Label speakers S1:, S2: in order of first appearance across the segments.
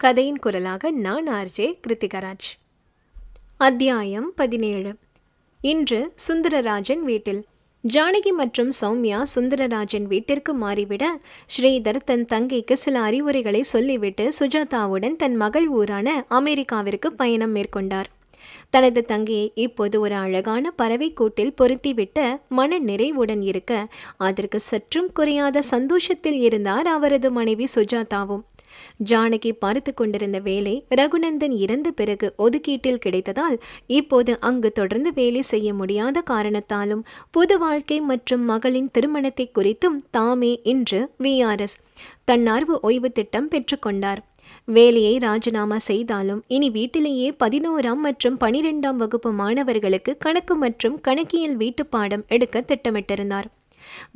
S1: கதையின் குரலாக நான் ஆர்ஜே கிருத்திகராஜ். அத்தியாயம் பதினேழு. இன்று சுந்தரராஜன் வீட்டில். ஜானகி மற்றும் சௌமியா சுந்தரராஜன் வீட்டிற்கு மாறிவிட ஸ்ரீதர் தன் தங்கைக்கு சில அறிவுரைகளை சொல்லிவிட்டு சுஜாதாவுடன் தன் மகள் ஊரான அமெரிக்காவிற்கு பயணம் மேற்கொண்டார். தனது தங்கையை இப்போது ஒரு அழகான பறவை கூட்டில் பொருத்திவிட்ட மன நிறைவுடன் இருக்க அதற்கு சற்றும் குறையாத சந்தோஷத்தில் இருந்தார் அவரது மனைவி சுஜாதாவும். ஜானகி பார்த்து கொண்டிருந்த வேலை ரகுநந்தன் இறந்த பிறகு ஒதுக்கீட்டில் கிடைத்ததால் இப்போது அங்கு தொடர்ந்து வேலை செய்ய முடியாத காரணத்தாலும் புது வாழ்க்கை மற்றும் மகளின் திருமணத்தை குறித்தும் தாமே இன்று விஆர்எஸ் தன்னார்வ ஓய்வு திட்டம் பெற்றுக்கொண்டார் வேலையை ராஜினாமா செய்தாலும் இனி வீட்டிலேயே பதினோராம் மற்றும் பனிரெண்டாம் வகுப்பு மாணவர்களுக்கு கணக்கு மற்றும் கணக்கியல் வீட்டுப்பாடம் எடுக்க திட்டமிட்டிருந்தார்.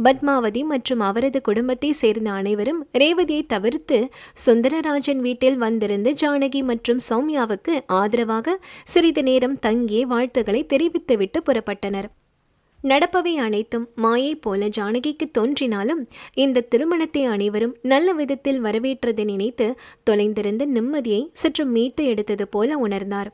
S1: பத்மாவதி மற்றும் அவரது குடும்பத்தை சேர்ந்த அனைவரும் ரேவதியை தவிர்த்து சுந்தரராஜன் வீட்டில் வந்திருந்து ஜானகி மற்றும் சௌமியாவுக்கு ஆதரவாக சிறிது நேரம் தங்கிய வாழ்த்துக்களை தெரிவித்துவிட்டு புறப்பட்டனர். நடப்பவை அனைத்தும் மாயை போல ஜானகிக்கு தோன்றினாலும் இந்த திருமணத்தை அனைவரும் நல்ல விதத்தில் வரவேற்றதை நினைத்து தொலைந்திருந்த நிம்மதியை சற்று மீட்டு எடுத்தது போல உணர்ந்தார்.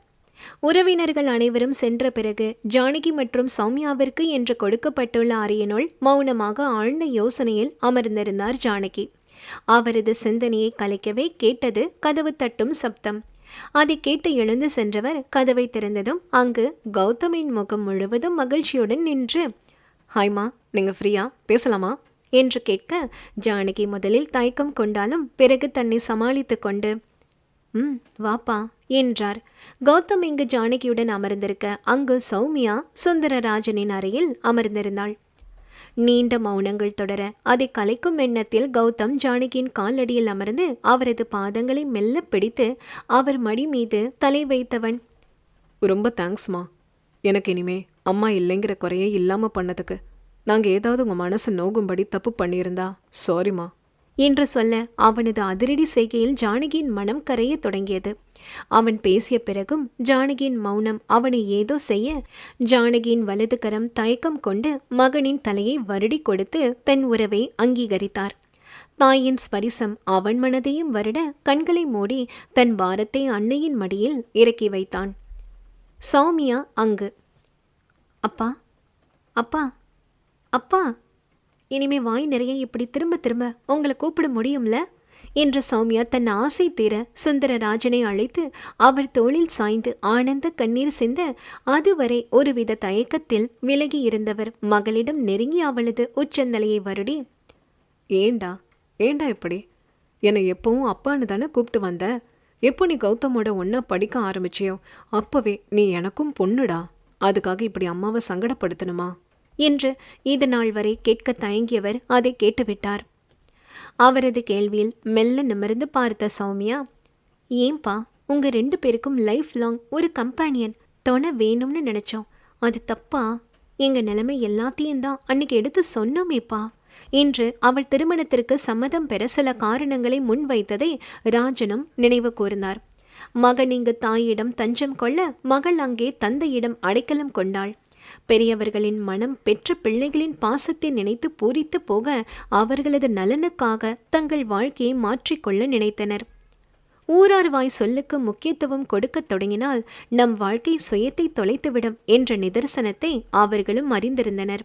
S1: உறவினர்கள் அனைவரும் சென்ற பிறகு ஜானகி மற்றும் சௌமியாவிற்கு என்று கொடுக்கப்பட்டுள்ள அறையினுள் மௌனமாக ஆழ்ந்த யோசனையில் அமர்ந்திருந்தார் ஜானகி. அவரது சிந்தனையை கலைக்கவே கேட்டது கதவு தட்டும் சப்தம். அதை கேட்டு எழுந்து சென்றவர் கதவை திறந்ததும் அங்கு கௌதமின் முகம் முழுவதும் மகிழ்ச்சியுடன் நின்று ஹாய்மா நீங்கள் ஃப்ரீயா? பேசலாமா? என்று கேட்க ஜானகி முதலில் தயக்கம் கொண்டாலும் பிறகு தன்னை சமாளித்து கொண்டு ம் வாப்பா என்றார். கௌதம் இங்கு ஜானகியுடன் அமர்ந்திருக்க அங்கு சௌமியா சுந்தரராஜனின் அறையில் அமர்ந்திருந்தாள். நீண்ட மௌனங்கள் தொடர அதை கலைக்கும் எண்ணத்தில் கௌதம் ஜானகியின் காலடியில் அமர்ந்து அவரது பாதங்களை மெல்ல பிடித்து அவர் மடி மீது தலை வைத்தவன்.
S2: ரொம்ப தேங்க்ஸ்மா எனக்கு இனிமே அம்மா இல்லைங்கிற குறையே இல்லாமல் பண்ணதுக்கு நாங்கள் ஏதாவது உங்கள் மனசை நோகும்படி தப்பு பண்ணியிருந்தா சாரிம்மா
S1: என்று சொல்ல அவனது அதிரடி செய்கையில் ஜானகியின் மனம் கரையத் தொடங்கியது. அவன் பேசிய பிறகும் ஜானகியின் மௌனம் அவனை ஏதோ செய்ய ஜானகியின் வலது கரம் தயக்கம் கொண்டு மகனின் தலையை வருடி கொடுத்து தன் உறவை அங்கீகரித்தார். தாயின் ஸ்பரிசம் அவன் மனதையும் வருட கண்களை மூடி தன் பாரத்தை அன்னையின் மடியில் இறக்கி வைத்தான். சௌமியா அங்கு. அப்பா அப்பா அப்பா இனிமே வாய் நிறைய இப்படி திரும்ப திரும்ப உங்களை கூப்பிட முடியும்ல? என்று சௌமியா தன் ஆசை தீர சுந்தரராஜனை அழைத்து அவர் தோளில் சாய்ந்து ஆனந்த கண்ணீர் சிந்த அதுவரை ஒருவித தயக்கத்தில் விலகி இருந்தவர் மகளிடம் நெருங்கி அவளது உச்சந்தலையை வருடி
S2: ஏண்டா? ஏண்டா இப்படி? என்னை எப்பவும் அப்பான்னு தானே கூப்பிட்டு வந்த? எப்போ நீ கௌதமோட ஒன்றா படிக்க ஆரம்பிச்சியோ? அப்போவே நீ எனக்கும் பொண்ணுடா. அதுக்காக இப்படி அம்மாவை சங்கடப்படுத்தணுமா?
S1: என்று இது நாள் வரை கேட்க தயங்கியவர் அதை கேட்டுவிட்டார். அவரது கேள்வியில் மெல்ல நிமிர்ந்து பார்த்த சௌமியா ஏன்பா உங்க ரெண்டு பேருக்கும் லைஃப் லாங் ஒரு கம்பானியன் துணை வேணும்னு நினைச்சோம். அது தப்பா? எங்க நிலைமை எல்லாத்தையும் தான் அன்னைக்கு எடுத்து சொன்னோமேப்பா? என்று அவள் திருமணத்திற்கு சம்மதம் பெற சில காரணங்களை முன்வைத்ததை ராஜனும் நினைவு கூர்ந்தார். மகன் இங்கு தாயிடம் தஞ்சம் கொள்ள மகள் அங்கே தந்தையிடம் அடைக்கலம் கொண்டாள். பெரியவர்களின் மனம் பெற்ற பிள்ளைகளின் பாசத்தை நினைத்து பூரித்து போக அவர்களது நலனுக்காக தங்கள் வாழ்க்கையை மாற்றிக்கொள்ள நினைத்தனர். ஊரார் வாய் சொல்லுக்கு முக்கியத்துவம் கொடுக்கத் தொடங்கினால் நம் வாழ்க்கை சுயத்தை தொலைத்துவிடும் என்ற நிதர்சனத்தை அவர்களும் அறிந்திருந்தனர்.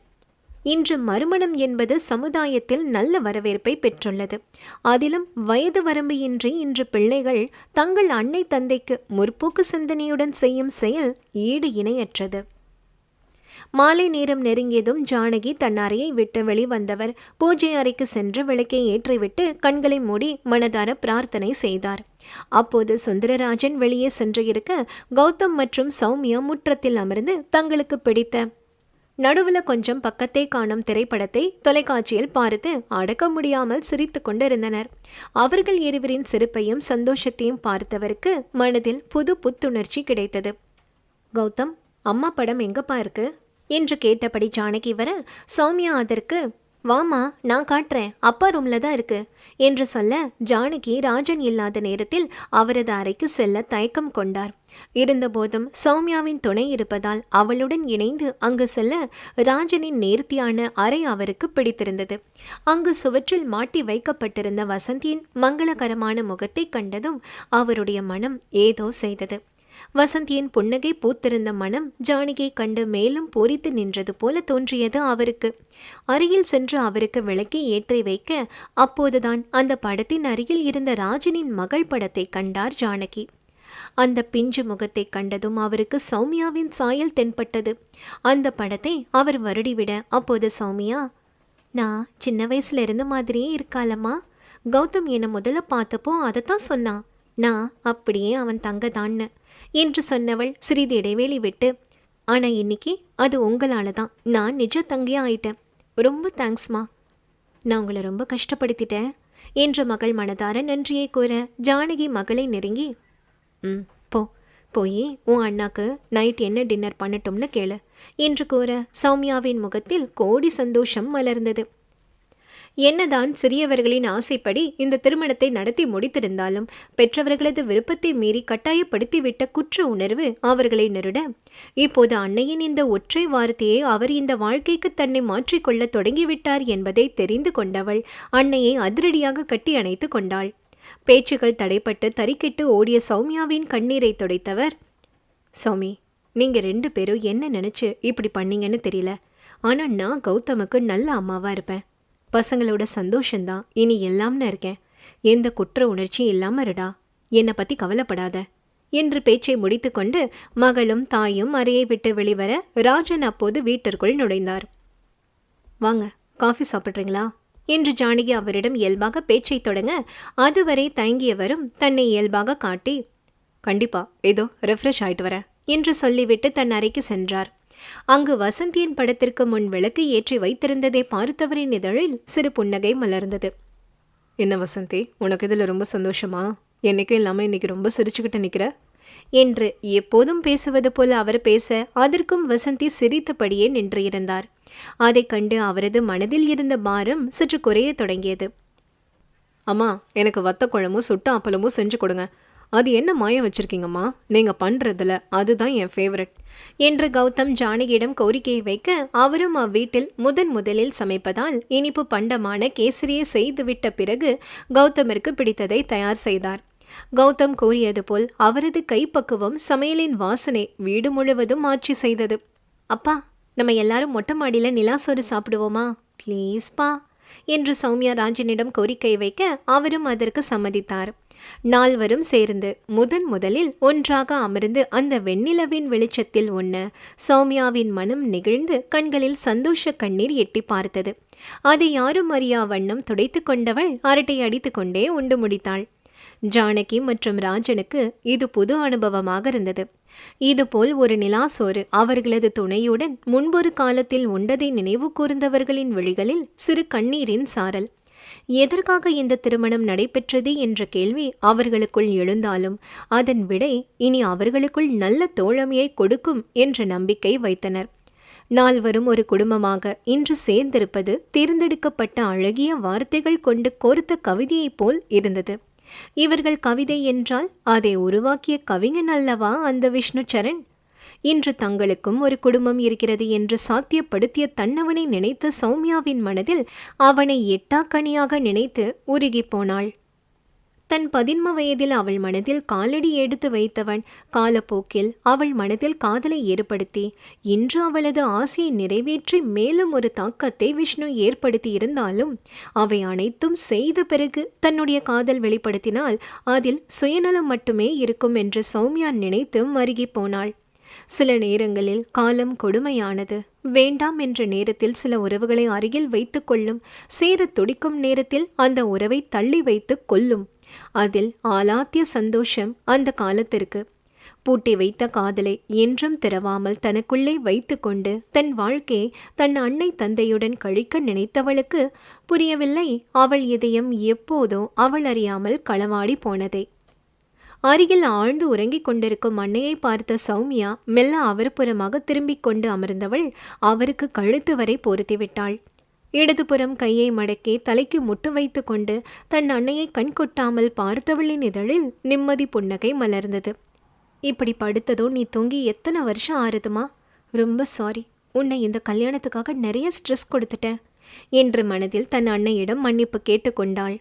S1: இன்று மறுமணம் என்பது சமுதாயத்தில் நல்ல வரவேற்பை பெற்றுள்ளது. அதிலும் வயது வரம்பு இன்று பிள்ளைகள் தங்கள் அன்னை தந்தைக்கு முற்போக்கு சிந்தனையுடன் செய்யும் செயல் ஈடு இணையற்றது. மாலை நேரம் நெருங்கியதும் ஜானகி தன் அறையை விட்டு வெளிவந்தவர். பூஜை அறைக்கு சென்று விளக்கை ஏற்றிவிட்டு கண்களை மூடி மனதார பிரார்த்தனை செய்தார். அப்போது சுந்தரராஜன் வெளியே சென்று இருக்க கௌதம் மற்றும் சௌமியா முற்றத்தில் அமர்ந்து தங்களுக்கு பிடித்த நடுவில் கொஞ்சம் பக்கத்தை காணும் திரைப்படத்தை தொலைக்காட்சியில் பார்த்து அடக்க முடியாமல் சிரித்து கொண்டிருந்தனர். அவர்கள் இருவரின் சிரிப்பையும் சந்தோஷத்தையும் பார்த்தவருக்கு மனதில் புது புத்துணர்ச்சி கிடைத்தது. கௌதம் அம்மா படம் எங்கப்பா இருக்கு? என்று கேட்டபடி ஜானகி வர சௌமியா அதற்கு வாமா நான் காட்டுறேன். அப்பா ரூம்ல தான் இருக்கு. என்று சொல்ல ஜானகி ராஜன் இல்லாத நேரத்தில் அவரது அறைக்கு செல்ல தயக்கம் கொண்டார். இருந்தபோதும் சௌமியாவின் துணை இருப்பதால் அவளுடன் இணைந்து அங்கு செல்ல ராஜனின் நேர்த்தியான அறை அவருக்கு பிடித்திருந்தது. அங்கு சுவற்றில் மாட்டி வைக்கப்பட்டிருந்த வசந்தியின் மங்களகரமான முகத்தை கண்டதும் அவருடைய மனம் ஏதோ செய்தது. வசந்தியின் புன்னகை பூத்திருந்த மனம் ஜானகியை கண்டு மேலும் பூரித்து நின்றது போல தோன்றியது அவருக்கு. அருகில் சென்று அவருக்கு விளக்கி ஏற்றி வைக்க அப்போதுதான் அந்த படத்தின் அருகில் இருந்த ராஜனின் மகள் படத்தை கண்டார் ஜானகி. அந்த பிஞ்சு முகத்தை கண்டதும் அவருக்கு சௌமியாவின் சாயல் தென்பட்டது. அந்த படத்தை அவர் வருடிவிட அப்போது சௌமியா நான் சின்ன வயசுல இருந்த மாதிரியே இருக்காலம்மா கௌதம் என்னை முதல்ல பார்த்தப்போ அதைத்தான் சொன்னான். நான் அப்படியே அவன் தங்கதான்னு. என்று சொன்னவள் சிறிது இடைவேளை விட்டு ஆனால் இன்னைக்கு அது உங்களால தான் நான் நிஜ தங்கையா ஆயிட்டேன். ரொம்ப தேங்க்ஸ்மா நான் உங்களை ரொம்ப கஷ்டப்படுத்திட்டேன் என்று மகள் மனதார நன்றியை கூற ஜானகி மகளை நெருங்கி ம் போ. போய் உன் அண்ணாக்கு நைட் என்ன டின்னர் பண்ணட்டும்னு கேளு என்று கூற சௌமியாவின் முகத்தில் கோடி சந்தோஷம் மலர்ந்தது. என்னதான் சிறியவர்களின் ஆசைப்படி இந்த திருமணத்தை நடத்தி முடித்திருந்தாலும் பெற்றவர்களது விருப்பத்தை மீறி கட்டாயப்படுத்திவிட்ட குற்ற உணர்வு அவர்களை நெருட. இப்போது அன்னையின் இந்த ஒற்றை வார்த்தையை அவர் இந்த வாழ்க்கைக்கு தன்னை மாற்றிக்கொள்ள தொடங்கிவிட்டார் என்பதை தெரிந்து கொண்டவள் அன்னையை அதிரடியாக கட்டி அணைத்து கொண்டாள். பேச்சுகள் தடைப்பட்டு தறிக்கெட்டு ஓடிய சௌமியாவின் கண்ணீரை துடைத்தவர் சௌமி நீங்கள் ரெண்டு பேரும் என்ன நினைச்சு இப்படி பண்ணீங்கன்னு தெரியல. ஆனால் நான் கௌதமுக்கு நல்ல அம்மாவாக இருப்பேன். பசங்களோட சந்தோஷந்தான் இனி எல்லாம்னு இருக்கேன். எந்த குற்ற உணர்ச்சியும் இல்லாமல் இருடா என்னை பற்றி கவலைப்படாத. என்று பேச்சை முடித்துக்கொண்டு மகளும் தாயும் அறையை விட்டு வெளிவர ராஜன் அப்போது வீட்டிற்குள் நுழைந்தார். வாங்க காஃபி சாப்பிட்றீங்களா? என்று ஜானகி அவரிடம் இயல்பாக பேச்சை தொடங்க அதுவரை தயங்கியவரும் தன்னை இயல்பாக காட்டி கண்டிப்பா ஏதோ ரெஃப்ரெஷ் ஆயிட்டு வரேன் என்று சொல்லிவிட்டு தன் அறைக்கு சென்றார். அங்கு வசந்தியின் படத்திற்கு முன் விளக்கு ஏற்றி வைத்திருந்ததை பார்த்தவரின் இதழில் சிறு புன்னகை மலர்ந்தது.
S2: என்ன வசந்தி உனக்கு இதில் ரொம்ப சந்தோஷமா? என்னைக்கும் இல்லாமல் இன்னைக்கு ரொம்ப சிரிச்சுக்கிட்டு நிற்கிற
S1: என்று எப்போதும் பேசுவது போல அவர் பேச அதற்கும் வசந்தி சிரித்தபடியே நின்று இருந்தார். அதைக் கண்டு அவரது மனதில் இருந்த பாரம் சற்று குறையத் தொடங்கியது.
S2: அம்மா எனக்கு வத்த குழம்பும் சுட்டு அப்பளமும் செஞ்சு கொடுங்க. அது என்ன மாயம் வச்சிருக்கீங்கம்மா? நீங்கள் பண்ணுறதுல அதுதான் என் ஃபேவரட்
S1: என்று கௌதம் ஜானகியிடம் கோரிக்கையை வைக்க அவரும் அவ்வீட்டில் முதன் முதலில் சமைப்பதால் இனிப்பு பண்டமான கேசரியை செய்துவிட்ட பிறகு கௌதமிற்கு பிடித்ததை தயார் செய்தார். கௌதம் கூறியது போல் அவரது கைப்பக்குவம் சமையலின் வாசனை வீடு முழுவதும் ஆட்சி செய்தது. அப்பா நம்ம எல்லாரும் மொட்டை மாடியில் நிலாசோறு சாப்பிடுவோமா? ப்ளீஸ்பா என்று சௌமியா ராஜனிடம் கோரிக்கை வைக்க அவரும் அதற்கு சம்மதித்தார். நால்வரும் சேர்ந்து முதன் முதலில் ஒன்றாக அமர்ந்து அந்த வெண்ணிலவின் வெளிச்சத்தில் உண்ண சௌமியாவின் மனம் நெகிழ்ந்து கண்களில் சந்தோஷ கண்ணீர் எட்டி பார்த்தது. அதை யாரும் அறியா வண்ணம் துடைத்து கொண்டவள் அரட்டை அடித்து கொண்டே உண்டு முடித்தாள். ஜானகி மற்றும் ராஜனுக்கு இது புது அனுபவமாக இருந்தது. இதுபோல் ஒரு நிலாசோறு அவர்களது துணையுடன் முன்பொரு காலத்தில் உண்டதை நினைவு கூர்ந்தவர்களின் விழிகளில் சிறு கண்ணீரின் சாரல் எதற்காக இந்த திருமணம் நடைபெற்றது என்ற கேள்வி அவர்களுக்குள் எழுந்தாலும் அதன் விடை இனி அவர்களுக்குள் நல்ல தோழமையை கொடுக்கும் என்ற நம்பிக்கை வைத்தனர். நால்வரும் ஒரு குடும்பமாக இன்று சேர்ந்திருப்பது தேர்ந்தெடுக்கப்பட்ட அழகிய வார்த்தைகள் கொண்டு கோர்த்த கவிதையைப் போல் இருந்தது. இவர்கள் கவிதை என்றால் அதை உருவாக்கிய கவிஞன் அல்லவா அந்த விஷ்ணு சரண் இன்று தங்களுக்கும் ஒரு குடும்பம் இருக்கிறது என்று சாத்தியப்படுத்திய தன்னவனை நினைத்த சௌமியாவின் மனதில் அவனை எட்டாக்கனியாக நினைத்து உருகி போனாள். தன் பதின்ம வயதில் அவள் மனதில் காலடி எடுத்து வைத்தவன் காலப்போக்கில் அவள் மனதில் காதலை ஏற்படுத்தி இன்று அவளது ஆசையை நிறைவேற்றி மேலும் ஒரு தாக்கத்தை விஷ்ணு ஏற்படுத்தி இருந்தாலும் அவை அனைத்தும் செய்த பிறகு தன்னுடைய காதல் வெளிப்படுத்தினால் அதில் சுயநலம் மட்டுமே இருக்கும் என்று சௌமியா நினைத்து மருகி போனாள். சில நேரங்களில் காலம் கொடுமையானது. வேண்டாம் என்ற நேரத்தில் சில உறவுகளை அருகில் வைத்துக் கொள்ளும் சேரத் துடிக்கும் நேரத்தில் அந்த உறவை தள்ளி வைத்து கொல்லும் அதில் ஆலாத்திய சந்தோஷம் அந்த காலத்திற்கு. பூட்டி வைத்த காதலை என்றும் திறவாமல் தனக்குள்ளே வைத்துக்கொண்டு தன் வாழ்க்கையை தன் அன்னை தந்தையுடன் கழிக்க நினைத்தவளுக்கு புரியவில்லை. அவள் இதயம் எப்போதோ அவள் அறியாமல் களவாடி போனதை. அருகில் ஆழ்ந்து உறங்கிக் கொண்டிருக்கும் அன்னையை பார்த்த சௌமியா மெல்ல அவர்புறமாக திரும்பிக் கொண்டு அமர்ந்தவள் அவருக்கு கழுத்து வரை பொருத்திவிட்டாள். இடதுபுறம் கையை மடக்கி தலைக்கு முட்டு வைத்து கொண்டு தன் அன்னையை கண் கொட்டாமல் பார்த்தவளின் இதழில் நிம்மதி புன்னகை மலர்ந்தது. இப்படி படுத்ததோ நீ தூங்கி எத்தனை வருஷம் ஆறுதுமா? ரொம்ப சாரி உன்னை இந்த கல்யாணத்துக்காக நிறைய ஸ்ட்ரெஸ் கொடுத்துட்டேன். என்று மனதில் தன் அன்னையிடம் மன்னிப்பு கேட்டுக்கொண்டாள்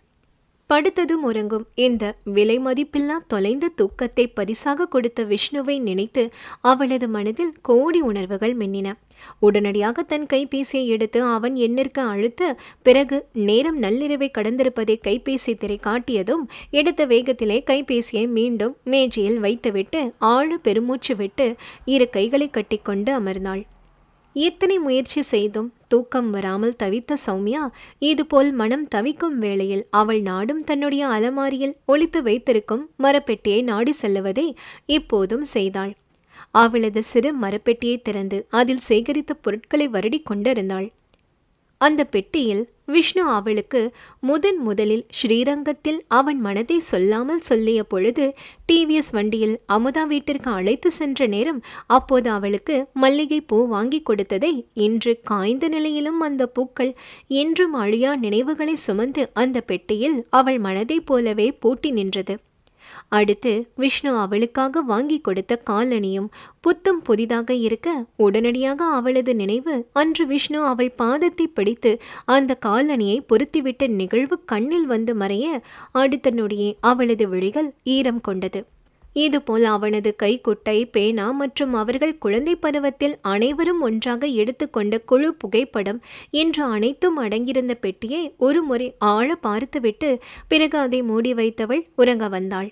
S1: படுத்ததும் உறங்கும். இந்த விலை மதிப்பில்லா தொலைந்த தூக்கத்தை பரிசாக கொடுத்த விஷ்ணுவை நினைத்து அவளது மனதில் கோடி உணர்வுகள் மின்னின. உடனடியாக தன் கைபேசியை எடுத்து அவன் எண்ணிற்கு அழுத்த பிறகு நேரம் நள்ளிரவை கடந்திருப்பதை கைபேசி திரை காட்டியதும் எடுத்த வேகத்திலே கைபேசியை மீண்டும் மேஜையில் வைத்துவிட்டு ஆழ பெருமூச்சு விட்டு இரு கைகளை கட்டிக்கொண்டு அமர்ந்தாள். எத்தனை முயற்சி செய்தும் தூக்கம் வராமல் தவித்த சௌமியா இதுபோல் மனம் தவிக்கும் வேளையில் அவள் நாடும் தன்னுடைய அலமாரியில் ஒளித்து வைத்திருக்கும் மரப்பெட்டியை நாடி செல்லுவதை இப்போதும் செய்தாள். அவளது சிறு மரப்பெட்டியை திறந்து அதில் சேகரித்த பொருட்களை வருடி கொண்டிருந்தாள். அந்த பெட்டியில் விஷ்ணு அவளுக்கு முதன் முதலில் ஸ்ரீரங்கத்தில் அவன் மனதை சொல்லாமல் சொல்லிய பொழுது டிவிஎஸ் வண்டியில் அமுதா வீட்டிற்கு அழைத்து சென்ற நேரம் அப்போது அவளுக்கு மல்லிகை பூ வாங்கி கொடுத்ததை இன்று காய்ந்த நிலையிலும் அந்த பூக்கள் என்றும் அழியா நினைவுகளை சுமந்து அந்த பெட்டியில் அவள் மனதைப் போலவே பூட்டி நின்றது. அடுத்து விஷ்ணு அவளுக்காக வாங்கி கொடுத்த காலணியும் புத்தும் புதிதாக இருக்க உடனடியாக அவளது நினைவு அன்று விஷ்ணு அவள் பாதத்தை பிடித்து அந்த காலணியை பொருத்திவிட்ட நிகழ்வு கண்ணில் வந்து மறைய அடுத்த நொடியே அவளது விழிகள் ஈரம் கொண்டது. இதுபோல் அவனது கைக்குட்டை பேனா மற்றும் அவர்கள் குழந்தை பருவத்தில் அனைவரும் ஒன்றாக எடுத்துக்கொண்ட குழு புகைப்படம் என்று அனைத்தும் அடங்கியிருந்த பெட்டியை ஒரு முறை ஆழ பார்த்துவிட்டு பிறகு அதை மூடி வைத்தவள் உறங்க வந்தாள்.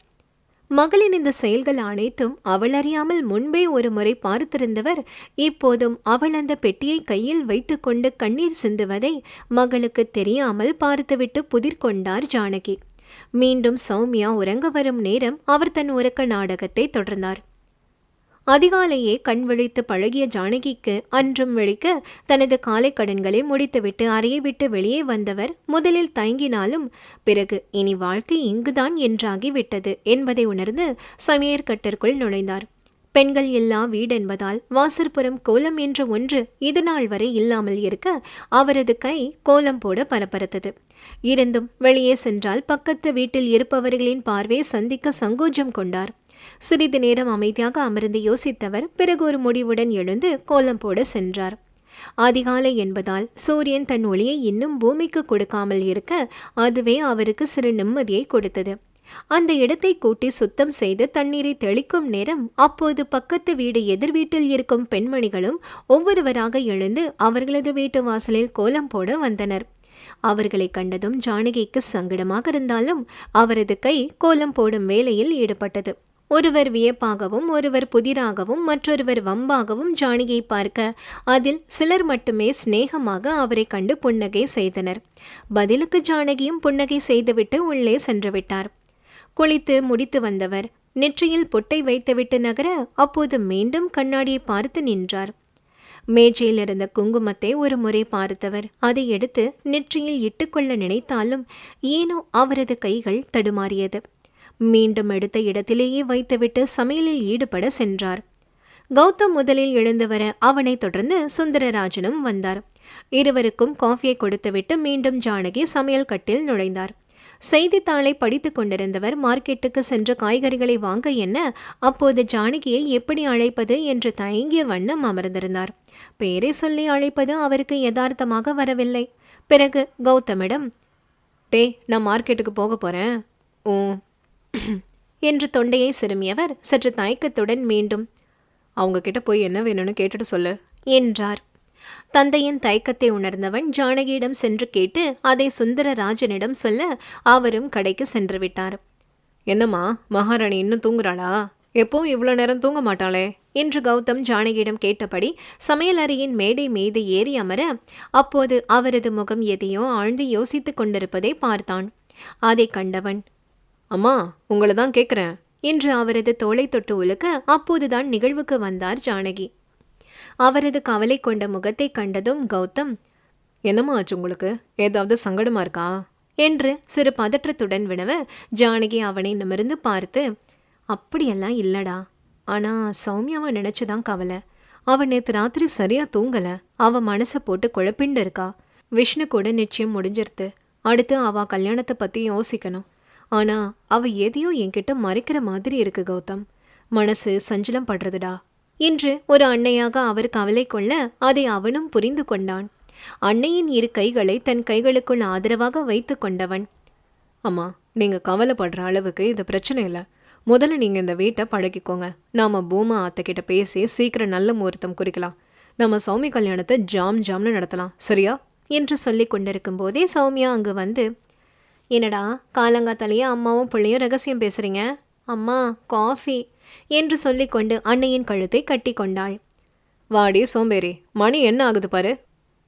S1: மகளின் இந்த செயல்கள் அனைத்தும் அவள் அறியாமல் முன்பே ஒரு முறை பார்த்திருந்தவர் இப்போதும் அவள் அந்த பெட்டியை கையில் வைத்துக்கொண்டு கண்ணீர் சிந்துவதை மகளுக்கு தெரியாமல் பார்த்துவிட்டு புதிர் கொண்டார் ஜானகி. மீண்டும் சௌமியா உறங்க வரும் நேரம் அவர் தன் உறக்க நாடகத்தை தொடர்ந்தார். அதிகாலையே கண் விழித்து பழகிய ஜானகிக்கு அன்றும் விழிக்க தனது காலை கடன்களை முடித்துவிட்டு அறையை விட்டு வெளியே வந்தவர் முதலில் தயங்கினாலும் பிறகு இனி வாழ்க்கை இங்குதான் என்றாகிவிட்டது என்பதை உணர்ந்து சமையற்கட்டிற்குள் நுழைந்தார். பெண்கள் இல்லா வீடென்பதால் வாசற்புறம் கோலம் என்ற ஒன்று இது நாள் வரை இல்லாமல் இருக்க அவரது கை கோலம் போட பரபரத்தது. இருந்தும் வெளியே சென்றால் பக்கத்து வீட்டில் இருப்பவர்களின் பார்வை சந்திக்க சங்கோஜம் கொண்டார். சிறிது நேரம் அமைதியாக அமர்ந்து யோசித்தவர் பிறகு ஒரு முடிவுடன் எழுந்து கோலம் போட சென்றார். அதிகாலை என்பதால் சூரியன் தன் ஒளியை இன்னும் பூமிக்கு கொடுக்காமல் இருக்க அதுவே அவருக்கு சிறு நிம்மதியை கொடுத்தது. அந்த இடத்தை கூட்டி சுத்தம் செய்து தண்ணீரை தெளிக்கும் நேரம் அப்போது பக்கத்து வீடு எதிர் வீட்டில் இருக்கும் பெண்மணிகளும் ஒவ்வொருவராக எழுந்து அவர்களது வீட்டு வாசலில் கோலம் போட வந்தனர். அவர்களை கண்டதும் ஜானகிக்கு சங்கடமாக இருந்தாலும் அவரது கை கோலம் போடும் வேலையில் ஈடுபட்டது. ஒருவர் வியப்பாகவும் ஒருவர் புதிராகவும் மற்றொருவர் வம்பாகவும் ஜானகியை பார்க்க அதில் சிலர் மட்டுமே சிநேகமாக அவரை கண்டு புன்னகை செய்தனர். பதிலுக்கு ஜானகியும் புன்னகை செய்துவிட்டு உள்ளே சென்றுவிட்டார். குளித்து முடித்து வந்தவர். நெற்றியில் பொட்டை வைத்துவிட்டு நகர அப்போது மீண்டும் கண்ணாடியை பார்த்து நின்றார். மேஜையில் இருந்த குங்குமத்தை ஒரு முறை பார்த்தவர். அதை எடுத்து நெற்றியில் இட்டுக்கொள்ள நினைத்தாலும் ஏனோ அவரது கைகள் தடுமாறியது. மீண்டும் எடுத்த இடத்திலேயே வைத்துவிட்டு சமையலில் ஈடுபட சென்றார். கௌதம் முதலில் எழுந்து வர அவனைத் தொடர்ந்து சுந்தரராஜனும் வந்தார். இருவருக்கும் காஃபியை கொடுத்துவிட்டு மீண்டும் ஜானகி சமையல் கட்டில் நுழைந்தார். செய்தித்தாளை படித்து கொண்டிருந்தவர் மார்க்கெட்டுக்கு சென்று காய்கறிகளை வாங்க என்ன அப்போது ஜானகியை எப்படி அழைப்பது என்று தயங்கிய வண்ணம் அமர்ந்திருந்தார். பேரை சொல்லி அழைப்பது அவருக்கு யதார்த்தமாக வரவில்லை. பிறகு கௌதமிடம் டே நான் மார்க்கெட்டுக்கு போக போகிறேன் ஓ என்று தொண்டையை சிறுமியவர் சற்று தயக்கத்துடன் மீண்டும் அவங்க கிட்ட போய் என்ன வேணும்னு கேட்டுட்டு சொல்லு என்றார். தந்தையின் தயக்கத்தை உணர்ந்தவன் ஜானகியிடம் சென்று கேட்டு அதை சுந்தரராஜனிடம் சொல்ல அவரும் கடைக்கு சென்று விட்டார். என்னம்மா மகாராணி இன்னும் தூங்குறாளா? எப்பவும் இவ்வளோ நேரம் தூங்க மாட்டாளே? என்று கௌதம் ஜானகியிடம் கேட்டபடி சமையல் அறையின் மேடை மீது ஏறி அமர அப்போது அவரது முகம் எதையோ ஆழ்ந்து யோசித்துக் கொண்டிருப்பதை பார்த்தான். அதை கண்டவன் அம்மா உங்களை தான் கேட்குறேன். என்று அவரது தோளை தொட்டு உலுக்க அப்போதுதான் நிகழ்வுக்கு வந்தார் ஜானகி. அவரது கவலை கொண்ட முகத்தை கண்டதும் கௌதம்
S2: என்னம்மா ஆச்சு உங்களுக்கு? ஏதாவது சங்கடமா இருக்கா?
S1: என்று சிறு பதற்றத்துடன் வினவ ஜானகி அவனை நிமிர்ந்து பார்த்து அப்படியெல்லாம் இல்லடா. ஆனால் சௌமியாவை நினச்சிதான் கவலை. அவன் நேற்று ராத்திரி சரியா தூங்கலை. அவன் மனசை போட்டு குழப்பிண்டு இருக்கா. விஷ்ணு கூட நிச்சயம் முடிஞ்சிருது அடுத்து அவ கல்யாணத்தை பற்றி யோசிக்கணும். ஆனா அவள் எதையோ என்கிட்ட மறைக்கிற மாதிரி இருக்கு கௌதம். மனசு சஞ்சலம் படுறதுடா. இன்று ஒரு அன்னையாக அவர் கவலை கொள்ள அதை அவனும் புரிந்து கொண்டான். அன்னையின் இரு கைகளை தன் கைகளுக்குள் ஆதரவாக வைத்து கொண்டவன்.
S2: அம்மா நீங்கள் கவலைப்படுற அளவுக்கு இது பிரச்சனை இல்லை. முதல்ல நீங்கள் இந்த வீட்டை பழகிக்கோங்க நாம பூமா அத்தைக்கிட்ட பேசி சீக்கிரம் நல்ல முகூர்த்தம் குறிக்கலாம். நம்ம சௌமி கல்யாணத்தை ஜாம் ஜாம்னு நடத்தலாம். சரியா?
S1: என்று சொல்லி கொண்டிருக்கும் போதே சௌமியா அங்கு வந்து என்னடா காலங்காத்தாலேயே அம்மாவும் பிள்ளையும் ரகசியம் பேசுகிறீங்க அம்மா காஃபி என்று சொல்லிக்கொண்டு அன்னையின் கழுத்தை கட்டி கொண்டாள்
S2: வாடி சோம்பேறி மணி என்ன ஆகுது பாரு?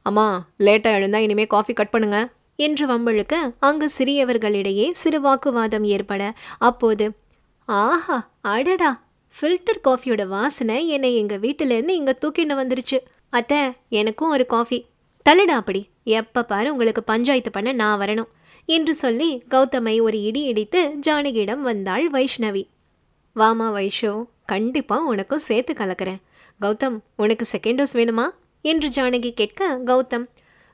S2: அம்மா லேட்டாக எழுந்தா இனிமே காஃபி கட் பண்ணுங்க
S1: என்று வம்பழுக்க அங்கு சிறியவர்களிடையே சிறு வாக்குவாதம் ஏற்பட அப்போது ஆஹா அடடா! ஃபில்டர் காஃபியோட வாசனை என்னை எங்கள் வீட்டிலேருந்து இங்கே தூக்கிட்டு வந்துருச்சு. அத்தை எனக்கும் ஒரு காஃபி. தள்ளுடா அப்படி. எப்போ பாரு உங்களுக்கு பஞ்சாயத்து பண்ண நான் வரணும். என்று சொல்லி கௌதமை ஒரு இடி இடித்து ஜானகியிடம் வந்தாள் வைஷ்ணவி. வாமா வைஷோ கண்டிப்பா உனக்கும் சேர்த்து கலக்கிறேன். கௌதம் உனக்கு செகண்ட் டோஸ் வேணுமா? என்று ஜானகி கேட்க கௌதம்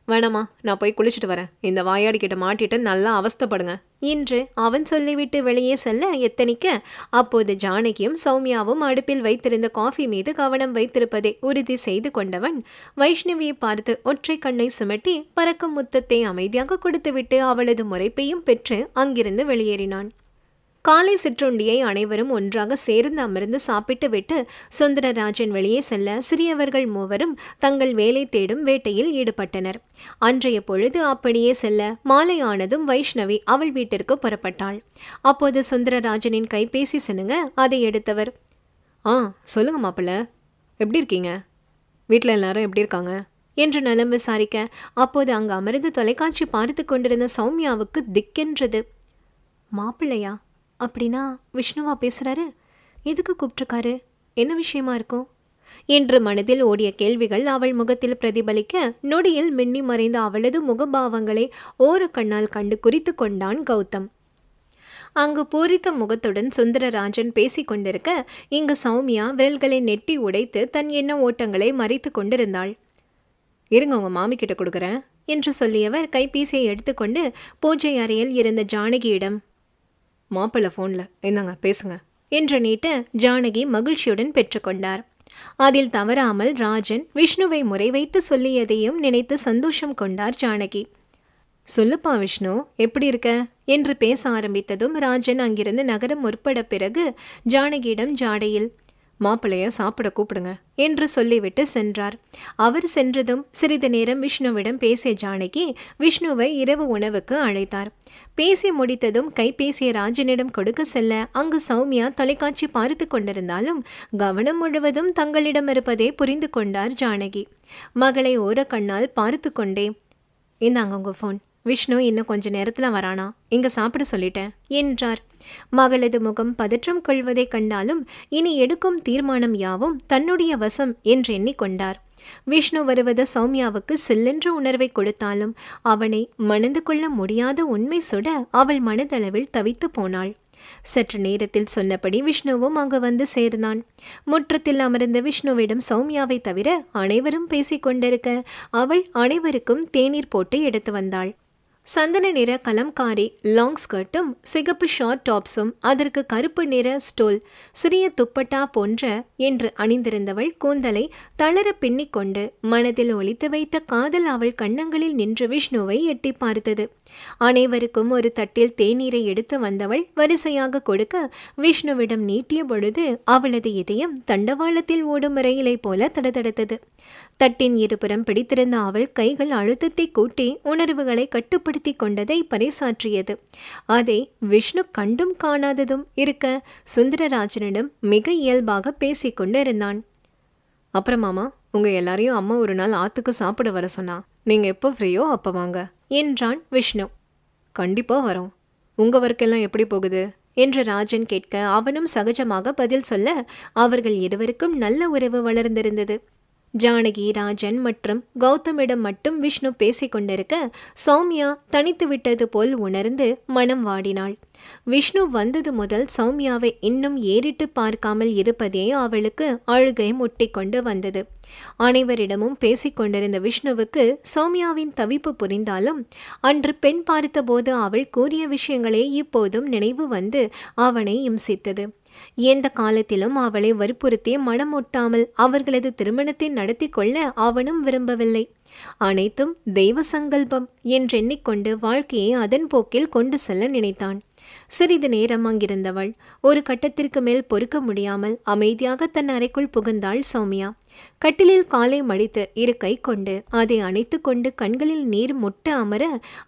S2: வேணாமா நான் போய் குளிச்சுட்டு வரேன். இந்த வாயாடி கிட்ட மாட்டிட்டு நல்லா அவஸ்தைப்படுங்க.
S1: என்று அவன் சொல்லிவிட்டு வெளியே செல்ல எத்தனிக்க? அப்போது ஜானகியும் சௌமியாவும் அடுப்பில் வைத்திருந்த காஃபி மீது கவனம் வைத்திருப்பதை உறுதி செய்து கொண்டவன் வைஷ்ணவியை பார்த்து ஒற்றை கண்ணை சுமட்டி பறக்கும் முத்தத்தை அமைதியாக கொடுத்துவிட்டு அவளது முறைப்பையும் பெற்று அங்கிருந்து வெளியேறினான். காலை சிற்றுண்டியை அனைவரும் ஒன்றாக சேர்ந்து அமர்ந்து சாப்பிட்டு விட்டு சுந்தரராஜன் வெளியே செல்ல சிறியவர்கள் மூவரும் தங்கள் வேலை தேடும் வேட்டையில் ஈடுபட்டனர். அன்றைய பொழுது அப்படியே செல்ல மாலையானதும் வைஷ்ணவி அவள் வீட்டிற்கு புறப்பட்டாள். அப்போது சுந்தரராஜனின் கைபேசி சினுங்க அதை எடுத்தவர்.
S2: ஆ சொல்லுங்க மாப்பிள்ள. எப்படி இருக்கீங்க? வீட்டில் எல்லாரும் எப்படி இருக்காங்க?
S1: என்று நலம் விசாரிக்க அப்போது அங்கு அமர்ந்து தொலைக்காட்சி பார்த்து கொண்டிருந்த சௌமியாவுக்கு திக்கென்றது. மாப்பிள்ளையா? அப்படின்னா விஷ்ணுவா பேசுகிறாரு எதுக்கு கூப்பிட்டுருக்காரு? என்ன விஷயமா இருக்கும்? என்று மனதில் ஓடிய கேள்விகள் அவள் முகத்தில் பிரதிபலிக்க நொடியில் மின்னி மறைந்த அவளது முகபாவங்களை ஓர கண்ணால் கண்டு குறித்து கொண்டான் கௌதம். அங்கு பூரித்த முகத்துடன் சுந்தரராஜன் பேசி கொண்டிருக்க இங்கு சௌமியா விரல்களை நெட்டி உடைத்து தன் எண்ண ஓட்டங்களை மறைத்து கொண்டிருந்தாள்.
S2: இருங்க உங்கள் மாமிக்கிட்ட கொடுக்குறேன்
S1: என்று சொல்லியவர் கைபேசியை எடுத்துக்கொண்டு பூஜை அறையில் இருந்த ஜானகியிடம்
S2: மாப்பிள்ளை ஃபோனில் இந்தாங்க பேசுங்க
S1: என்று நீட்ட ஜானகி மகிழ்ச்சியுடன் பெற்றுக்கொண்டார். அதில் தவறாமல் ராஜன் விஷ்ணுவை முறை வைத்து சொல்லியதையும் நினைத்து சந்தோஷம் கொண்டார் ஜானகி.
S2: சொல்லுப்பா விஷ்ணு எப்படி இருக்க?
S1: என்று பேச ஆரம்பித்ததும் ராஜன் அங்கிருந்து நகரம் முற்பட பிறகு ஜானகியிடம் ஜாடையில்
S2: மாப்பிள்ளைய சாப்பிட கூப்பிடுங்க
S1: என்று சொல்லிவிட்டு சென்றார். அவர் சென்றதும் சிறிது நேரம் விஷ்ணுவிடம் பேசிய ஜானகி விஷ்ணுவை இரவு உணவுக்கு அழைத்தார். பேசி முடித்ததும் கைபேசிய ராஜனிடம் கொடுக்க செல்ல அங்கு சௌமியா தொலைக்காட்சி பார்த்து கொண்டிருந்தாலும் கவனம் முழுவதும் தங்களிடம் இருப்பதை புரிந்து கொண்டார் ஜானகி. மகளை ஓரக்கண்ணால் பார்த்து கொண்டே இந்தாங்க உங்கள் ஃபோன் விஷ்ணு இன்னும் கொஞ்ச நேரத்தில் வரானா? இங்க சாப்பிட சொல்லிட்டேன் என்றார். மகளது முகம் பதற்றம் கொள்வதைக் கண்டாலும் இனி எடுக்கும் தீர்மானம் யாவும் தன்னுடைய வசம் என்று எண்ணிக்கொண்டார். விஷ்ணு வருவது சௌமியாவுக்கு சில்லென்ற உணர்வை கொடுத்தாலும் அவனை மணந்து கொள்ள முடியாத உண்மை சுட அவள் மனதளவில் தவித்து போனாள். சற்று நேரத்தில் சொன்னபடி விஷ்ணுவும் அங்கு வந்து சேர்ந்தான். முற்றத்தில் அமர்ந்த விஷ்ணுவிடம் சௌமியாவை தவிர அனைவரும் பேசிக் கொண்டிருக்க அவள் அனைவருக்கும் தேநீர் போட்டு எடுத்து வந்தாள். சந்தன நிற கலம்காரி லாங் ஸ்கர்ட்டும் சிகப்பு ஷார்ட் டாப்ஸும் அதற்கு கருப்பு நிற ஸ்டோல் சிறிய துப்பட்டா போன்ற என்று அணிந்திருந்தவள் கூந்தலை தளர பின்னிக்கொண்டு மனதில் ஒளித்து வைத்த காதல் அவள் கன்னங்களில் நின்ற விஷ்ணுவை எட்டி பார்த்தது. அனைவருக்கும் ஒரு தட்டில் தேநீரை எடுத்து வந்தவள் வரிசையாக கொடுக்க விஷ்ணுவிடம் நீட்டிய பொழுது அவளது இதயம் தண்டவாளத்தில் ஓடும் ரயிலை போல தடதடுத்தது. தட்டின் இருபுறம் பிடித்திருந்த அவள் கைகள் அழுத்தத்தை கூட்டி உணர்வுகளை கட்டுப்படுத்தி கொண்டதை பறைசாற்றியது. அதை விஷ்ணு கண்டும் காணாததும் இருக்க சுந்தரராஜனிடம் மிக இயல்பாக பேசிக் கொண்டிருந்தான்.
S2: அப்புறம் மாமா உங்க எல்லாரையும் அம்மா ஒரு நாள் ஆத்துக்கு சாப்பிட வர சொன்னா. நீங்க எப்போ ஃப்ரீயோ அப்போ வாங்க.
S1: என்றான் விஷ்ணு.
S2: கண்டிப்பாக வரோம். உங்கள் ஒர்க்கெல்லாம் எப்படி போகுது?
S1: என்று ராஜன் கேட்க அவனும் சகஜமாக பதில் சொல்ல அவர்கள் இருவருக்கும் நல்ல உறவு வளர்ந்திருந்தது. ஜானகி ராஜன் மற்றும் கௌதமிடம் மட்டும் விஷ்ணு பேசிக்கொண்டிருக்க சௌமியா தனித்து விட்டது போல் உணர்ந்து மனம் வாடினாள். விஷ்ணு வந்தது முதல் சௌமியாவை இன்னும் ஏறிட்டு பார்க்காமல் இருப்பதே அவளுக்கு அழுகை முட்டிக்கொண்டு வந்தது. அனைவரிடமும் பேசிக் கொண்டிருந்த விஷ்ணுவுக்கு சௌமியாவின் தவிப்பு புரிந்தாலும் அன்று பெண் பார்த்தபோது அவள் கூறிய விஷயங்களே இப்போதும் நினைவு வந்து அவனை இம்சித்தது. எந்த காலத்திலும் அவளை வற்புறுத்தி மனம் ஒட்டாமல் அவர்களது திருமணத்தை நடத்தி கொள்ள அவனும் விரும்பவில்லை. அனைத்தும் தெய்வ சங்கல்பம் என்றெண்ணிக்கொண்டு வாழ்க்கையை அதன் போக்கில் கொண்டு செல்ல நினைத்தான். சிறிது நேரம் அங்கிருந்தவள் ஒரு கட்டத்திற்கு மேல் பொறுக்க முடியாமல் அமைதியாக தன் அறைக்குள் புகுந்தாள் சௌமியா. கட்டிலில் காலை மடித்து இரு கை கொண்டு அதை அணைத்து கொண்டு கண்களில் நீர் முட்ட அமர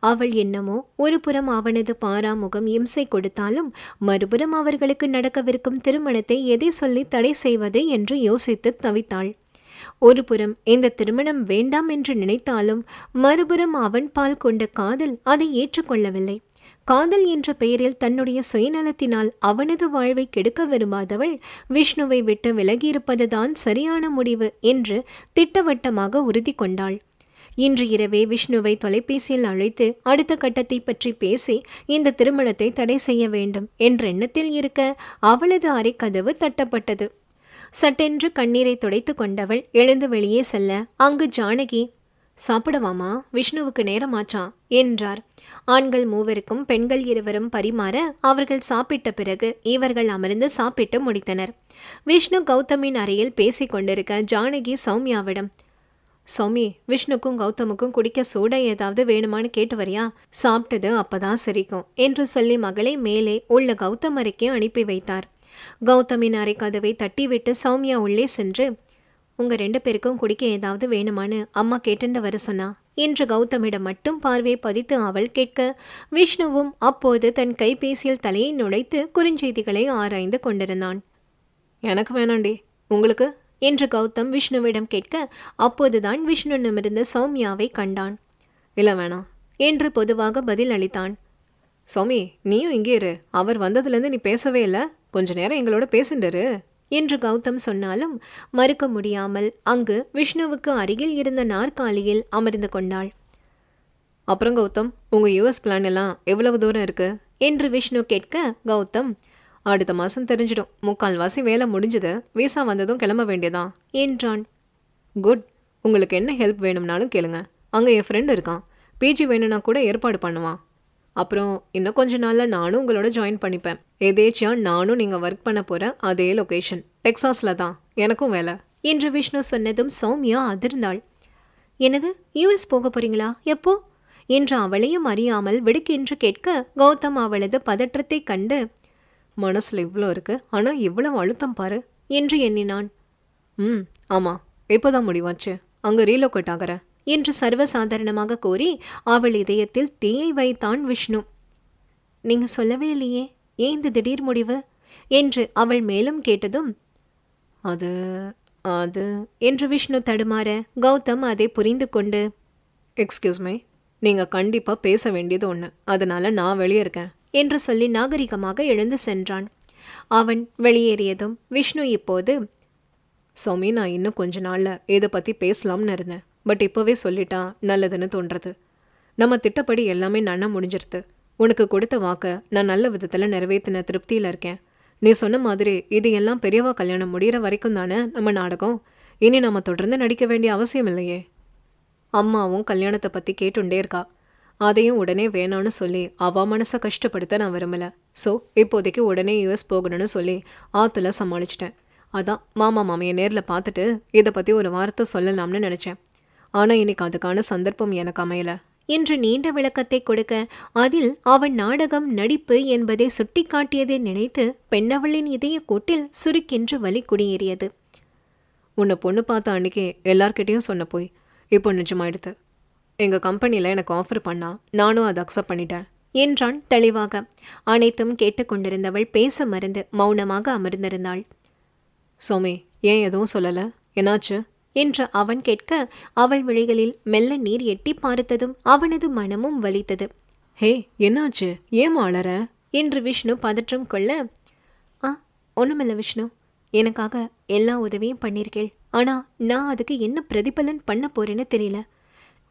S1: அவள் என்னமோ ஒரு புறம் அவனது பாராமுகம் இம்சை கொடுத்தாலும் மறுபுறம் அவர்களுக்கு நடக்கவிருக்கும் திருமணத்தை எதை சொல்லி தடை செய்வது என்று யோசித்து தவித்தாள். ஒருபுறம் இந்த திருமணம் வேண்டாம் என்று நினைத்தாலும் மறுபுறம் அவன் பால் கொண்ட காதல் அதை ஏற்றுக்கொள்ளவில்லை. காதல் என்ற பெயரில் தன்னுடைய சுயநலத்தினால் அவனது வாழ்வை கெடுக்க விரும்பாதவள் விஷ்ணுவை விட்டு விலகியிருப்பதுதான் சரியான முடிவு என்று திட்டவட்டமாக உறுதி கொண்டாள். இன்று இரவே விஷ்ணுவை தொலைபேசியில் அழைத்து அடுத்த கட்டத்தை பற்றி பேசி இந்த திருமணத்தை தடை செய்ய வேண்டும் என்ற எண்ணத்தில் இருக்க அவளது அறை கதவு தட்டப்பட்டது. சட்டென்று கண்ணீரை துடைத்து கொண்டவள் எழுந்து வெளியே செல்ல அங்கு ஜானகி சாப்பிடவாமா? விஷ்ணுவுக்கு நேரமாச்சா? என்றார். ஆண்கள் மூவருக்கும் பெண்கள் இருவரும் பரிமாற அவர்கள் சாப்பிட்ட பிறகு இவர்கள் அமர்ந்து சாப்பிட்டு முடித்தனர். விஷ்ணு கௌதமின் அறையில் பேசிக் கொண்டிருக்க ஜானகி சௌமியாவிடம் சௌமி விஷ்ணுக்கும் கௌதமுக்கும் குடிக்க சோடா ஏதாவது வேணுமான்னு கேட்டு வரியா? சாப்பிட்டது அப்பதான் சரிக்கும் என்று சொல்லி மகளை மேலே உள்ள கௌதம் அறைக்கு அனுப்பி வைத்தார். கௌதமின் அறை கதவை தட்டிவிட்டு சௌமியா உள்ளே சென்று உங்க ரெண்டு பேருக்கும் குடிக்க ஏதாவது வேணுமான்னு அம்மா கேட்டுண்டு வர சொன்னா என்று கௌதமிடம் மட்டும் பார்வை பதித்து அவள் கேட்க விஷ்ணுவும் அப்போது தன் கைபேசியில் தலையை நுழைத்து குறுஞ்செய்திகளை ஆராய்ந்து கொண்டிருந்தான்.
S2: எனக்கு வேணாண்டி. உங்களுக்கு?
S1: என்று கௌதம் விஷ்ணுவிடம் கேட்க அப்போதுதான் விஷ்ணு நிமிர்ந்த சௌமியாவை கண்டான்.
S2: இல்லை வேணாம்.
S1: என்று பொதுவாக பதில் அளித்தான்.
S2: சௌமி நீயும் இங்கே இரு. அவர் வந்ததுலேருந்து நீ பேசவே இல்லை. கொஞ்ச நேரம் எங்களோட பேசிண்டரு
S1: என்று கௌதம் சொன்னாலும் மறுக்க முடியாமல் அங்கு விஷ்ணுவுக்கு அருகில் இருந்த நாற்காலியில் அமர்ந்து கொண்டாள்.
S2: அப்புறம் கௌதம் உங்கள் யூஎஸ் பிளான் எல்லாம் எவ்வளவு தூரம் இருக்கு?
S1: என்று விஷ்ணு கேட்க கௌதம்
S2: அடுத்த மாதம் தெரிஞ்சிடும். முக்கால்வாசி வேலை முடிஞ்சது. வீசா வந்ததும் கிளம்ப வேண்டியதான்
S1: என்றான்.
S2: குட் உங்களுக்கு என்ன ஹெல்ப் வேணும்னாலும் கேளுங்க. அங்கே என் ஃப்ரெண்ட் இருக்கான். பிஜி வேணும்னா கூட ஏற்பாடு பண்ணுவான். அப்புறம் இன்னும் கொஞ்ச நாளில் நானும் உங்களோட ஜாயின் பண்ணிப்பேன். எதேச்சியாக நானும் நீங்கள் ஒர்க் பண்ண போகிற அதே லொக்கேஷன் டெக்ஸாஸில் தான். எனக்கும் வேலை.
S1: என்று விஷ்ணு சொன்னதும் சௌமியா அதிர்ந்தாள். என்னது? யூஎஸ் போக போறீங்களா? எப்போ? என்று அவளையும் அறியாமல் விடுக்கென்று கேட்க கௌதம் அவளது பதற்றத்தை கண்டு
S2: மனசில் இவ்வளோ இருக்கு. ஆனால் இவ்வளவு அழுத்தம் பாரு.
S1: என்று எண்ணினான்.
S2: ம் ஆமாம் இப்போ தான் முடிவாச்சு. அங்கே ரீலோகேட் ஆகிறேன்.
S1: என்று சர்வசாதாரணமாக கூறி அவள் இதயத்தில் தீயை வைத்தான் விஷ்ணு. நீங்க சொல்லவே இல்லையே ஏன் இந்த திடீர் முடிவு? என்று அவள் மேலும் கேட்டதும்
S2: அது அது
S1: என்று விஷ்ணு தடுமாற கௌதம் அதை புரிந்து கொண்டு
S2: எக்ஸ்கியூஸ் மீ நீங்கள் கண்டிப்பாக பேச வேண்டியது ஒன்று அதனால நான் வெளியே இருக்கேன்.
S1: என்று சொல்லி நாகரிகமாக எழுந்து சென்றான். அவன் வெளியேறியதும் விஷ்ணு இப்போது
S2: சௌமி நான் இன்னும் கொஞ்ச நாளில் இதை பற்றி பேசலாம்னு இருந்தேன். பட் இப்போவே சொல்லிட்டா நல்லதுன்னு தோன்றது. நம்ம திட்டப்படி எல்லாமே நன்னா முடிஞ்சிருது உனக்கு கொடுத்த வாக்கை நான் நல்ல விதத்தில் நிறைவேற்றின திருப்தியில் இருக்கேன். நீ சொன்ன மாதிரி இது எல்லாம் பெரியவா கல்யாணம் முடிகிற வரைக்கும் தானே நம்ம நாடகம்? இனி நம்ம தொடர்ந்து நடிக்க வேண்டிய அவசியம் இல்லையே? அம்மாவும் கல்யாணத்தை பற்றி கேட்டுண்டே இருக்கா. அதையும் உடனே வேணான்னு சொல்லி அவ மனசை கஷ்டப்படுத்த நான் விரும்பல. ஸோ இப்போதைக்கு உடனே யூஎஸ் போகணும்னு சொல்லி ஆற்றுல சமாளிச்சிட்டேன். அதான் மாமா மாமியை நேரில் பார்த்துட்டு இதை பற்றி ஒரு வார்த்தை சொல்லலாம்னு நினச்சேன். ஆனால் இன்னைக்கு அதுக்கான சந்தர்ப்பம் எனக்கு அமையலை.
S1: என்று நீண்ட விளக்கத்தை கொடுக்க அதில் அவன் நாடகம் நடிப்பு என்பதை சுட்டிக்காட்டியதை நினைத்து பெண்ணவளின் இதய கூட்டில் சுருக்கென்று வலி குடியேறியது.
S2: உன்னை பொண்ணு பார்த்த அன்னைக்கே எல்லார்கிட்டேயும் சொன்ன போய் இப்போ நிஜமாயிடுது எங்கள் கம்பெனியில் எனக்கு ஆஃபர் பண்ணா நானும் அதை அக்செப்ட் பண்ணிட்டேன்
S1: என்றான் தெளிவாக. அனைத்தும் கேட்டுக்கொண்டிருந்தவள் பேச மறந்து மௌனமாக அமர்ந்திருந்தாள்.
S2: சோமி ஏன் எதுவும் சொல்லலை? என்னாச்சு?
S1: என்று அவன் கேட்க அவள் விழிகளில் மெல்ல நீர் எட்டி பார்த்ததும் அவனது மனமும் வலித்தது.
S2: ஹே என்னாச்சு? ஏன் அழற
S1: என்று விஷ்ணு பதற்றம் கொள்ள ஆ ஒன்றுமில்ல விஷ்ணு. எனக்காக எல்லா உதவியும் பண்ணியிருக்கேள் ஆனால் நான் அதுக்கு என்ன பிரதிபலன் பண்ண போறேன்னு தெரியல.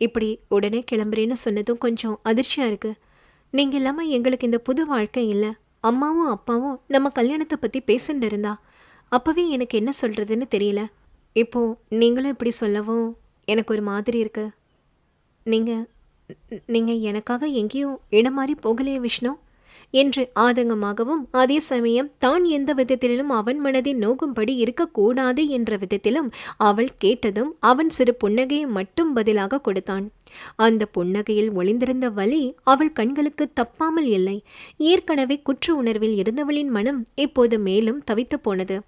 S1: இப்படி உடனே கிளம்புறேன்னு சொன்னதும் கொஞ்சம் அதிர்ச்சியாக இருக்குது நீங்கள் இல்லாமல் எங்களுக்கு இந்த புது வாழ்க்கை இல்லை. அம்மாவும் அப்பாவும் நம்ம கல்யாணத்தை பற்றி பேசிட்டு இருந்தா. அப்போவே எனக்கு என்ன சொல்கிறதுன்னு தெரியல. இப்போது நீங்களும் இப்படி சொல்லவும் எனக்கு ஒரு மாதிரி இருக்கு. நீங்கள் நீங்கள் எனக்காக எங்கேயும் இடம் மாறி போகலையே விஷ்ணு? என்று ஆதங்கமாகவும் அதே சமயம் தான் எந்த விதத்திலும் அவன் மனதை நோகும்படி இருக்கக்கூடாது என்ற விதத்திலும் அவள் கேட்டதும் அவன் சிறு புன்னகையை மட்டும் பதிலாக கொடுத்தான். அந்த புன்னகையில் ஒளிந்திருந்த வலி அவள் கண்களுக்கு தப்பாமல் இல்லை. ஏற்கனவே குற்ற உணர்வில் இருந்தவளின் மனம் இப்போது மேலும் தவித்து போனது.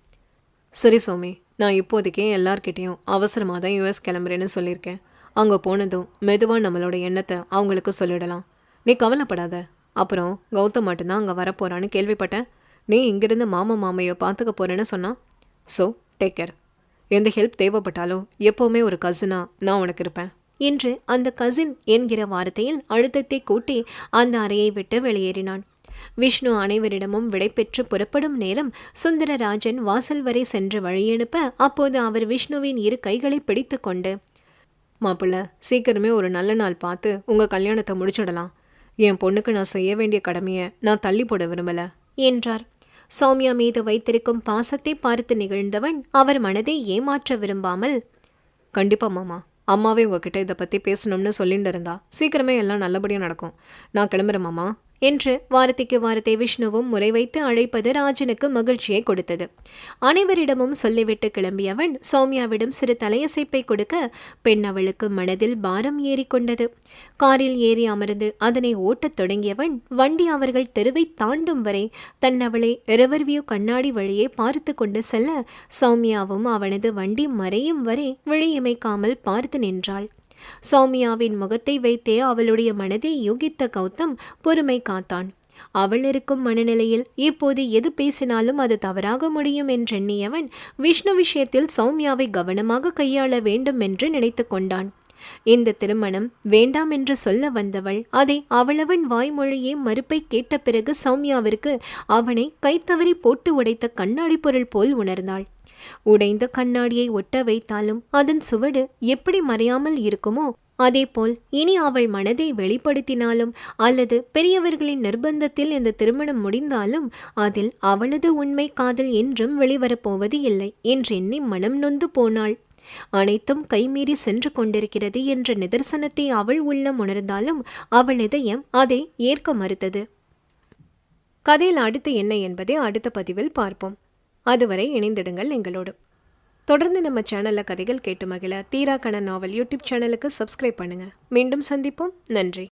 S2: சரி சோமி நான் இப்போதைக்கே எல்லார்கிட்டேயும் அவசரமாக தான் யூஎஸ் கிளம்புறேன்னு சொல்லியிருக்கேன். அங்கே போனதும் மெதுவாக நம்மளோட எண்ணத்தை அவங்களுக்கு சொல்லிடலாம். நீ கவலைப்படாத. அப்புறம் கௌதம் மட்டும்தான் அங்கே வரப்போகிறான்னு கேள்விப்பட்டேன். நீ இங்கிருந்து மாமா மாமையை பார்த்துக்க போகிறேன்னு சொன்னான் ஸோ டேக் கேர் எந்த ஹெல்ப் தேவைப்பட்டாலும் எப்போவுமே ஒரு கசினா நான் உனக்கு இருப்பேன்.
S1: என்று அந்த கசின் என்கிற வார்த்தையில் அழுத்தத்தை கூட்டி அந்த அறையை விட்டு வெளியேறினான். விஷ்ணு அனைவரிடமும் விடைபெற்று புறப்படும் நேரம் சுந்தரராஜன் வாசல் வரை சென்று வழியனுப்ப அப்போது அவர் விஷ்ணுவின் இரு கைகளை பிடித்து கொண்டு
S2: மாப்பிள்ள சீக்கிரமே ஒரு நல்ல நாள் பார்த்து உங்கள் கல்யாணத்தை முடிச்சிடலாம். என் பொண்ணுக்கு நான் செய்ய வேண்டிய கடமையை நான் தள்ளி போட விரும்பலை
S1: என்றார். சௌமியா மீது வைத்திருக்கும் பாசத்தை பார்த்து நிகழ்ந்தவன் அவர் மனதை ஏமாற்ற விரும்பாமல்
S2: கண்டிப்பா மாமா அம்மாவே உங்ககிட்ட இதை பற்றி பேசணும்னு சொல்லிட்டு இருந்தா சீக்கிரமே எல்லாம் நல்லபடியாக நடக்கும். நான் கிளம்புறேன் மாமா.
S1: என்று வாரத்திற்கு வாரத்தை விஷ்ணுவும் முறை வைத்து அழைப்பது ராஜனுக்கு மகிழ்ச்சியை கொடுத்தது. அனைவரிடமும் சொல்லிவிட்டு கிளம்பியவன் சௌமியாவிடம் சிறு தலையசைப்பை கொடுக்க பெண் அவளுக்கு மனதில் பாரம் ஏறிக்கொண்டது காரில் ஏறி அமர்ந்து அதனை ஓட்டத் தொடங்கியவன் வண்டி அவர்கள் தெருவை தாண்டும் வரை தன் அவளை ரிவர்வியூ கண்ணாடி வழியே பார்த்து கொண்டு செல்ல சௌமியாவும் அவனது வண்டி மறையும் வரை விழியமைக்காமல் பார்த்து நின்றாள். சௌமியாவின் முகத்தை வைத்தே அவளுடைய மனதை யூகித்த கௌதம் பொறுமை காத்தான். அவள் இருக்கும் மனநிலையில் இப்போது எது பேசினாலும் அது தவறாக முடியும் என்றெண்ணியவன் விஷ்ணு விஷயத்தில் சௌமியாவை கவனமாக கையாள வேண்டும் என்று நினைத்து கொண்டான். இந்த திருமணம் வேண்டாம் என்று சொல்ல வந்தவள் அதை அவளவன் வாய்மொழியே மறுப்பை கேட்ட பிறகு சௌமியாவிற்கு அவனை கைத்தவறி போட்டு உடைத்த கண்ணாடி பொருள் போல் உணர்ந்தாள். உடைந்த கண்ணாடியை ஒட்ட வைத்தாலும் அதன் சுவடு எப்படி மறையாமல் இருக்குமோ அதேபோல் இனி அவள் மனதை வெளிப்படுத்தினாலும் அல்லது பெரியவர்களின் நிர்பந்தத்தில் இந்த திருமணம் முடிந்தாலும் அதில் அவளது உண்மை காதல் என்றும் வெளிவரப்போவது இல்லை என்றெண்ணி மனம் நொந்து போனாள். அனைத்தும் கைமீறி சென்று கொண்டிருக்கிறது என்ற நிதர்சனத்தை அவள் உள்ளம் உணர்ந்தாலும் அவள் இதயம் அதை ஏற்க மறுத்தது. கதையில் அடுத்து என்ன என்பதை அடுத்த பதிவில் பார்ப்போம். அதுவரை இணைந்திடுங்கள் எங்களோடு. தொடர்ந்து நம்ம சேனலில் கதைகள் கேட்டு மகிழ தீராகண நாவல் யூடியூப் சேனலுக்கு சப்ஸ்கிரைப் பண்ணுங்கள் மீண்டும் சந்திப்போம். நன்றி.